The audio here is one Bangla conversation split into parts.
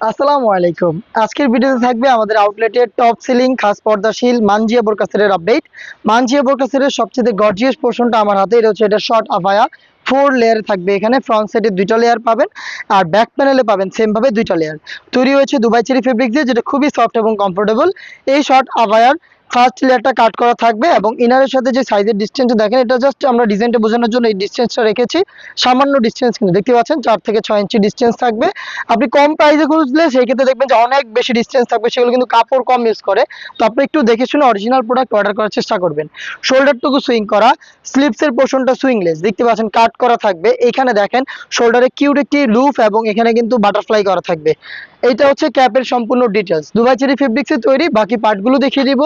আসসালামু আলাইকুম। আজকের ভিডিওতে থাকবে আমাদের আউটলেটের টপ সিলিং খাস পর্দাশীল মানজিয়া বোরকাসেরের আপডেট মানজিয়া বোরকাসেরের সবচেয়ে গর্জিয়াস পোর্শনটা আমার হাতে, এটা হচ্ছে এটা শর্ট আফায়া। ফোর লেয়ার থাকবে এখানে ফ্রন্ট সাইডে দুইটা লেয়ার পাবেন আর ব্যাক প্যানেলে পাবেন সেমভাবে দুইটা লেয়ার তৈরি হয়েছে দুবাই চেরি ফেব্রিক দিয়ে, যেটা খুবই সফট এবং কমফোর্টেবল এই শর্ট আফায়ার ফার্স্ট লেয়ারটা কাট করা থাকবে এবং ইনারের সাথে যে সাইজের ডিস্টেন্স দেখেন, এটা জাস্ট আমরা ডিজাইনটা বোঝানোর জন্য এই ডিস্টেন্সটা রেখেছি। সামান্য ডিস্টেন্স কিন্তু, দেখতে পাচ্ছেন চার থেকে ছয় ইঞ্চি ডিস্টেন্স থাকবে। আপনি কম প্রাইসে খুঁজলে সেই ক্ষেত্রে দেখবেন যে অনেক বেশি ডিস্টেন্স থাকবে, সেগুলো কিন্তু কাপড় কম ইউজ করে। তো আপনি একটু দেখে শুনে অরিজিনাল প্রোডাক্ট অর্ডার করার চেষ্টা করবেন। শোল্ডারটুকু সুইং করা স্লিপসের পোর্শনটা সুইংলেস দেখতে পাচ্ছেন কাট করা থাকবে। এখানে দেখেন শোল্ডারে কিউট একটি লুফ এবং এখানে কিন্তু বাটারফ্লাই করা থাকবে। এটা হচ্ছে ক্যাপের সম্পূর্ণ ডিটেলস দুবাই চেরি ফেব্রিক্সে তৈরি, বাকি পার্টগুলো দেখিয়ে দিব।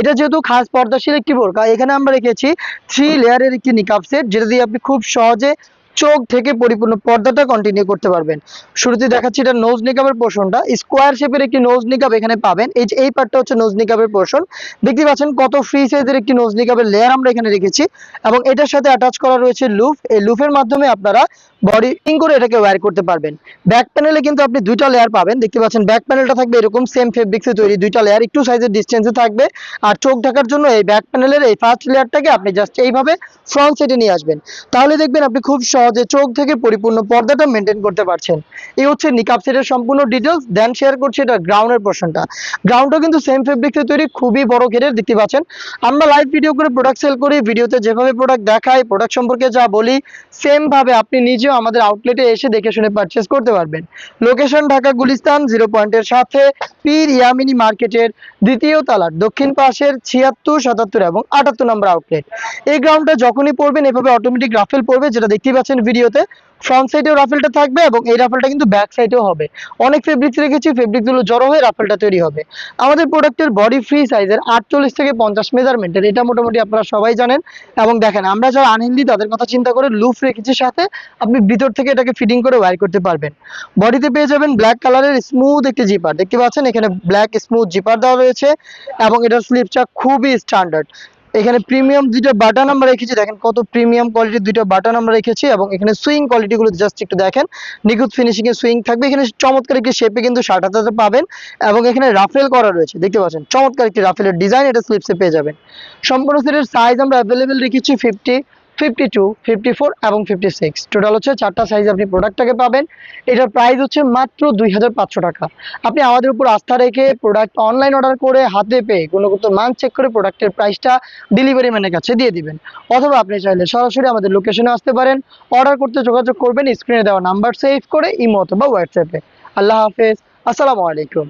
এটা যেহেতু খাস পর্দাশীল একটি বোরকা এখানে আমরা রেখেছি থ্রি লেয়ারের একটি নিকাপ সেট যেটা দিয়ে আপনি খুব সহজে চোখ থেকে পরিপূর্ণ পর্দাটা কন্টিনিউ করতে পারবেন। শুরুতে দেখাচ্ছি এটা নোজ নিকাবের পোর্শনটা স্কোয়ার শেপের একটি নোজ নিকাব এখানে পাবেন। এই যে, এই পার্টটা হচ্ছে নোজ নিকাবের পোর্শন দেখতে পাচ্ছেন কত ফ্রি সাইজের একটি নোজ নিকাবের লেয়ার আমরা এখানে রেখেছি। এবং এটার সাথে অ্যাটাচ করা রয়েছে লুফ এই লুফের মাধ্যমে আপনারা বডি ইং করে এটাকে ওয়্যার করতে পারবেন। ব্যাক প্যানেলে কিন্তু আপনি দুইটা লেয়ার পাবেন। দেখতে পাচ্ছেন ব্যাক প্যানেলটা থাকবে এরকম সেম ফেব্রিক্সে তৈরি। দুইটা লেয়ার একটু সাইজের ডিস্টেন্সে থাকবে। আর চোখ ঢাকার জন্য এই ব্যাক প্যানেলের এই ফার্স্ট লেয়ারটাকে আপনি জাস্ট এইভাবে ফ্রন্ট সাইডে নিয়ে আসবেন। তাহলে দেখবেন আপনি খুব সহজে চোখ থেকে পরিপূর্ণ পর্দাটা মেনটেন করতে পারছেন। এই হচ্ছে নিকাপ সেটের সম্পূর্ণ ডিটেলস দেন শেয়ার করছি এটা গ্রাউন্ডের পোর্শনটা গ্রাউন্ডটা কিন্তু সেম ফেব্রিক্সে তৈরি, খুবই বড় ঘেরের দেখতে পাচ্ছেন। আমরা লাইভ ভিডিও করে প্রোডাক্ট সেল করি ভিডিওতে যেভাবে প্রোডাক্ট দেখাই প্রোডাক্ট সম্পর্কে যা বলি সেম ভাবে আপনি নিজেও আমাদের আউটলেটে এসে দেখে শুনে পারচেস করতে পারবেন। লোকেশন ঢাকা গুলিস্তান জিরো পয়েন্টের সাথে, পীর ইয়ামিনী মার্কেটের দ্বিতীয় তালার, দক্ষিণ পাশের ছিয়াত্তর, সাতাত্তর এবং আটাত্তর নম্বর আউটলেট এই গ্রাউন্ডটা যখনই পড়বেন এভাবে অটোমেটিক রাফেল পড়বে, যেটা দেখতেই পাচ্ছেন ভিডিওতে ফ্রন্ট সাইডেও রাফেলটা থাকবে এবং এই রাফেলটা কিন্তু ব্যাক সাইডেও হবে। অনেক ফেব্রিক্স রেখেছি ফেব্রিকগুলো জড়ো হয়ে রাফেলটা তৈরি হবে। আমাদের প্রোডাক্টের বডি ফ্রি সাইজের আটচল্লিশ থেকে পঞ্চাশ মেজারমেন্টের এটা মোটামুটি আপনারা সবাই জানেন। এবং দেখেন, আমরা যারা আনহেলদি তাদের কথা চিন্তা করে লুফ রেখেছি সাথে, আপনি ভিতর থেকে এটাকে ফিটিং করে ওয়্যার করতে পারবেন। বডিতে পেয়ে যাবেন ব্ল্যাক কালারের স্মুথ একটি জিপার দেখতে পাচ্ছেন, এখানে ব্ল্যাক স্মুথ জিপার দেওয়া রয়েছে এবং এটার স্লিপটা খুবই স্ট্যান্ডার্ড এখানে প্রিমিয়াম দুটো বাটন আমরা রেখেছি। দেখেন কত প্রিমিয়াম কোয়ালিটির দুটো বাটন আমরা রেখেছি এবং এখানে সুইং কোয়ালিটি গুলো জাস্ট একটু দেখেন। নিখুঁত ফিনিশিং এর সুইং থাকবে। এখানে চমৎকার একটি শেপে কিন্তু শার্ট হাতাতে পাবেন এবং এখানে রাফেল করা রয়েছে। দেখতে পাচ্ছেন, চমৎকার একটি রাফেলের ডিজাইন এটা স্লিপসে পেয়ে যাবেন। সম্পূর্ণ সেটের সাইজ আমরা অ্যাভেলেবেল রেখেছি fifty fifty two fifty four এবং ফিফটি সিক্স টোটাল হচ্ছে চারটা সাইজ আপনি প্রোডাক্টটাকে পাবেন। এটার প্রাইস হচ্ছে মাত্র দুই হাজার পাঁচশো টাকা। আপনি আমাদের উপর আস্থা রেখে প্রোডাক্ট অনলাইন অর্ডার করে হাতে পেয়ে গুণগত মান চেক করে প্রোডাক্টের প্রাইসটা ডেলিভারি ম্যানের কাছে দিয়ে দিবেন। অথবা আপনি চাইলে সরাসরি আমাদের লোকেশনে আসতে পারেন। অর্ডার করতে যোগাযোগ করবেন স্ক্রিনে দেওয়া নাম্বার সেভ করে, ইমো অথবা হোয়াটসঅ্যাপে আল্লাহ হাফেজ। আসসালামু আলাইকুম।